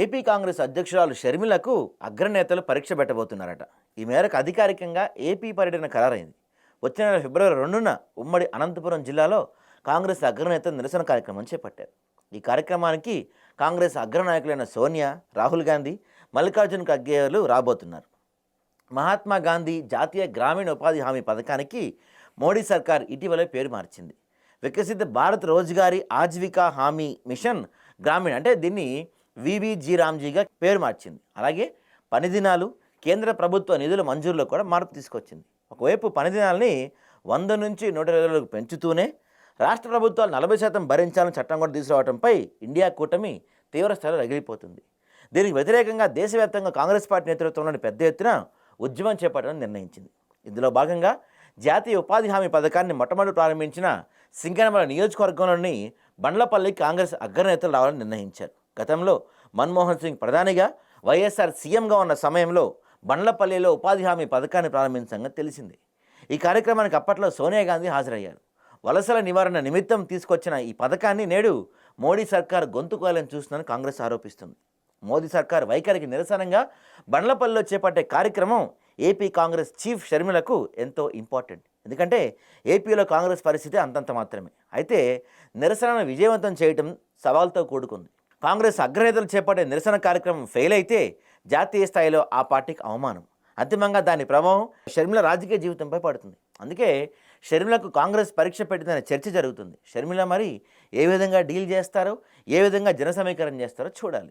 AP Congress అధ్యక్షురాలు షర్మిలకు అగ్రనేతలు పరీక్ష పెట్టబోతున్నారట. ఈ మేరకు అధికారికంగా ఏపీ పర్యటన ఖరారైంది. వచ్చే నెల ఫిబ్రవరి రెండున ఉమ్మడి అనంతపురం జిల్లాలో కాంగ్రెస్ అగ్రనేతలు నిరసన కార్యక్రమం చేపట్టారు. ఈ కార్యక్రమానికి కాంగ్రెస్ అగ్రనాయకులైన సోనియా రాహుల్ గాంధీ మల్లికార్జున్ ఖర్గేలు రాబోతున్నారు. మహాత్మా గాంధీ జాతీయ గ్రామీణ ఉపాధి హామీ పథకానికి మోడీ సర్కార్ ఇటీవలే పేరు మార్చింది. వికసిత భారత్ రోజుగారి ఆజీవికా హామీ మిషన్ గ్రామీణ అంటే దీన్ని వివిజీ రామ్జీగా పేరు మార్చింది. అలాగే పని దినాలు కేంద్ర ప్రభుత్వ నిధుల మంజూరులో కూడా మార్పు తీసుకొచ్చింది. ఒకవైపు పని దినాలని వంద నుంచి నూట ఇరవై రోజులకు పెంచుతూనే రాష్ట్ర ప్రభుత్వాలు నలభై శాతం భరించాలని చట్టం కూడా తీసుకురావడంపై ఇండియా కూటమి తీవ్ర స్థాయిలో రగిలిపోతుంది. దీనికి వ్యతిరేకంగా దేశవ్యాప్తంగా కాంగ్రెస్ పార్టీ నేతృత్వంలోని పెద్ద ఎత్తున ఉద్యమం చేపట్టాలని నిర్ణయించింది. ఇందులో భాగంగా జాతీయ ఉపాధి హామీ పథకాన్ని మొట్టమొదటి ప్రారంభించిన సింగనమల నియోజకవర్గంలోని బండ్లపల్లి కాంగ్రెస్ అగ్రనేతలు రావాలని నిర్ణయించారు. గతంలో మన్మోహన్ సింగ్ ప్రధానిగా వైఎస్ఆర్ సీఎంగా ఉన్న సమయంలో బండ్లపల్లిలో ఉపాధి హామీ పథకాన్ని ప్రారంభించిన సంగతి తెలిసింది. ఈ కార్యక్రమానికి అప్పట్లో సోనియా గాంధీ హాజరయ్యారు. వలసల నివారణ నిమిత్తం తీసుకొచ్చిన ఈ పథకాన్ని నేడు మోడీ సర్కార్ గొంతుకోవాలని చూస్తుందని కాంగ్రెస్ ఆరోపిస్తుంది. మోదీ సర్కార్ వైఖరికి నిరసనంగా బండ్లపల్లిలో చేపట్టే కార్యక్రమం ఏపీ కాంగ్రెస్ చీఫ్ షర్మిలకు ఎంతో ఇంపార్టెంట్. ఎందుకంటే ఏపీలో కాంగ్రెస్ పరిస్థితి అంతంత మాత్రమే. అయితే నిరసనను విజయవంతం చేయటం సవాల్తో కూడుకుంది. కాంగ్రెస్ అగ్రనేతలు చేపట్టే నిరసన కార్యక్రమం ఫెయిల్ అయితే జాతీయ స్థాయిలో ఆ పార్టీకి అవమానం. అంతిమంగా దాని ప్రభావం షర్మిల రాజకీయ జీవితంపై పడుతుంది. అందుకే షర్మిలకు కాంగ్రెస్ పరీక్ష పెట్టిందనే చర్చ జరుగుతుంది. షర్మిల మరి ఏ విధంగా డీల్ చేస్తారో ఏ విధంగా జన సమీకరణ చేస్తారో చూడాలి.